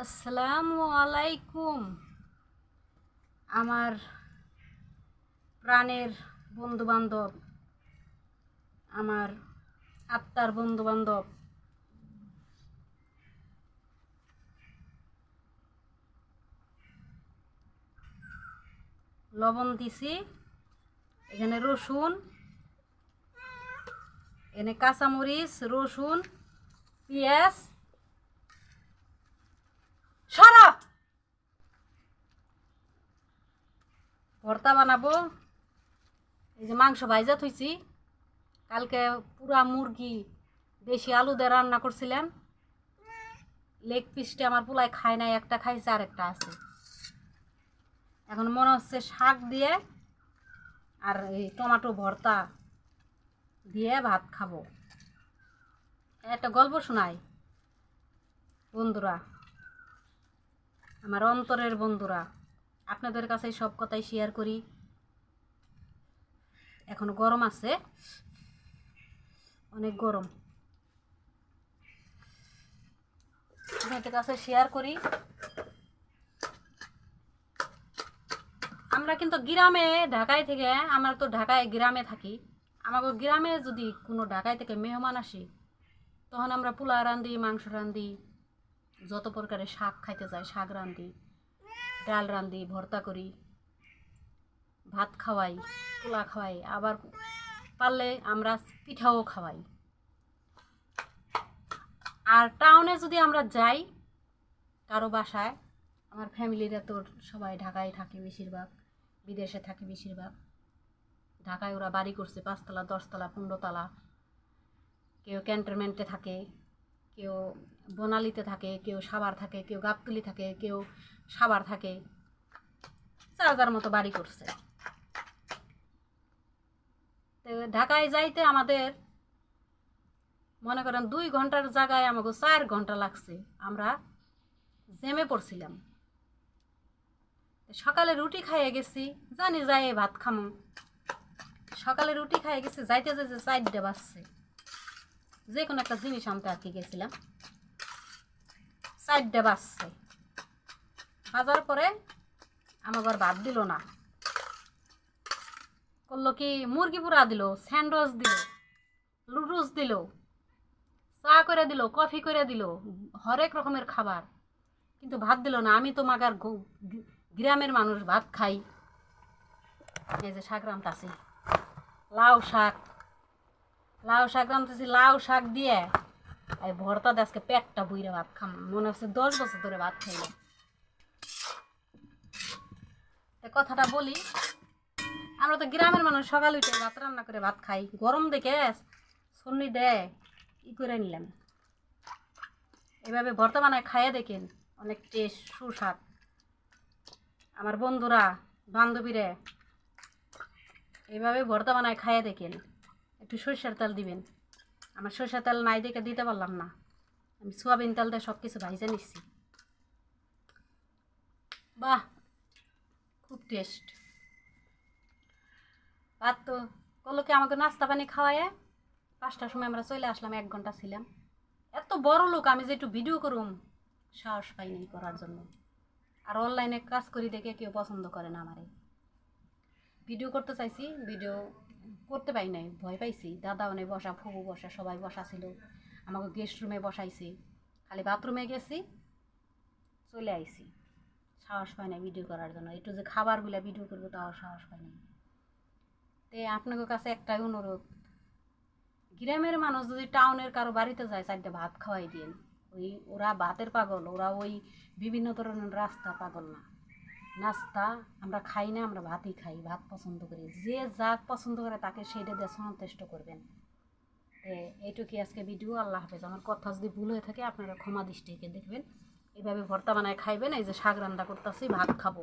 আসসালামু আলাইকুম। আমার প্রাণের বন্ধু বান্ধব আমার আত্মার বন্ধু বান্ধব লবণ দিছি, এখানে রসুন, এখানে কাঁচামরিচ, রসুন, পেঁয়াজ সরা ভর্তা বানাবো। এই যে মাংস ভাইজা থইছি। কালকে পুরা মুরগি দেশি আলু দিয়ে রান্না করছিলাম লেগ পিসটা আমার পোলায় খায় নাই, একটা খাইছে আর একটা আছে। এখন মনে হচ্ছে শাক দিয়ে আর এই টমাটো ভর্তা দিয়ে ভাত খাব। একটা গল্প শোনাই। বন্ধুরা আমার অন্তরের বন্ধুরা, আপনাদের কাছে সব কথাই শেয়ার করি। এখন গরম আছে। অনেক গরম। আপনাদের কাছে শেয়ার করি। আমরা কিন্তু গ্রামে, ঢাকায় থেকে, আমরা তো ঢাকায় গ্রামে থাকি। আমাকে গ্রামে যদি কোনো ঢাকায় থেকে মেহমান আসে, তখন আমরা পোলা রান্ধি, মাংস রান্ধি যত প্রকারের শাক খাইতে যায় শাক রান্ধি, ডাল রান্ধি, ভর্তা করি, ভাত খাওয়াই, পোলা খাওয়াই, আবার পারলে আমরা পিঠাও খাওয়াই। আর টাউনে যদি আমরা যাই, কারও বাসায়, আমার ফ্যামিলিরা তো সবাই ঢাকায় থাকে বেশিরভাগ, বিদেশে থাকে বেশিরভাগ। ঢাকায় ওরা বাড়ি করছে, পাঁচতলা, দশতলা, পনেরোতলা। কেউ ক্যান্টনমেন্টে থাকে কেউ বনালিতে থাকে, কেউ সাবার থাকে, কেউ গাবতলি থাকে, কেউ সাবার থাকে। যার যার মতো বাড়ি করছে। ঢাকায় যাইতে আমাদের, মনে করেন দুই ঘণ্টার জায়গায় আমাকে চার ঘণ্টা লাগছে। আমরা জেমে পড়ছিলাম। সকালে রুটি খাইয়ে গেছি, জানি যাই ভাত খামো। সকালে রুটি খাইয়ে গেছি, যাইতে যাইতে চারটে বাজছে। যে কোনো একটা জিনিস আনতে আর কি গেছিলাম। চারটে বাজছে। বাজার পরে আমার ভাত দিল না। করল কি, মুরগি পুরা দিল, স্যান্ডউইচ দিল লুডুস দিল, চা করে দিল, কফি করে দিল, হরেক রকমের খাবার। কিন্তু ভাত দিল না। আমি তো মাগার গ্রামের মানুষ, ভাত খাই। এই যে শাক রান্তাছি। লাউ শাক লাউ শাক রান্তেছি লাউ শাক দিয়ে। এই ভর্তা দিয়ে আজকে পেটটা বুইরে ভাত খাম। মনে হচ্ছে দশ বছর ধরে ভাত তো কথাটা বলি, আমরা তো গ্রামের মানুষ, সকাল উঠে ভাত রান্না করে ভাত খাই। গরম দেখে সন্নি দেয় ই করে নিলাম এভাবে ভর্তা বানায় খাইয়ে দেখেন, অনেক টেস্ট, সুস্বাদ। আমার বন্ধুরা, বান্ধবীরা এইভাবে ভর্তা বানায় খাইয়ে দেখেন। একটু সরষের তেল দিবেন। আমার সরষের তেল নাই দেখে দিতে পারলাম না। আমি সোয়াবিন তেল দিয়ে সব কিছু ভাইজে নিচ্ছি। বাহ, খুব টেস্ট ভাত তো কলকে আমাকে নাস্তা পানি খাওয়ায় পাঁচটার সময় আমরা চলে আসলাম, এক ঘণ্টা ছিলাম। এত বড় লোক, আমি যে একটু ভিডিও করুম, সাহস পাইনি করার জন্য। আর অনলাইনে কাজ করি দেখে কেউ পছন্দ করে না আমারে। ভিডিও করতে চাইছি ভিডিও করতে পাই নাই, ভয় পাইছি। দাদা অনেক বসা ফুবু বসা, সবাই বসা ছিল। আমাকে গেস্ট রুমে বসাইছি। খালি বাথরুমে গেছি, চলে আইছি। সাহস পাই না ভিডিও করার জন্য। একটু যে খাবারগুলো ভিডিও করব, তাও সাহস পাই না তে আপনাদের কাছে একটাই অনুরোধ, গ্রামের মানুষ যদি টাউনের কারও বাড়িতে যায়, চারটে ভাত খাওয়াই দিন ওই ওরা ভাতের পাগল, ওরা ওই বিভিন্ন ধরনের রাস্তা পাগল না। নাস্তা আমরা খাই না, আমরা ভাতই খাই। ভাত পছন্দ করি। যে যা পছন্দ করে তাকে সেইটা দিয়ে সন্তুষ্ট করবেন। এইটুকুই আজকে ভিডিও আল্লাহ হাফেজ। আমার কথা যদি ভুল হয়ে থাকে আপনারা ক্ষমা দৃষ্টিকে দেখবেন। এভাবে ভর্তা বানায় খাইবেন, এই যে শাক রান্না করতেছি, ভাত খাব।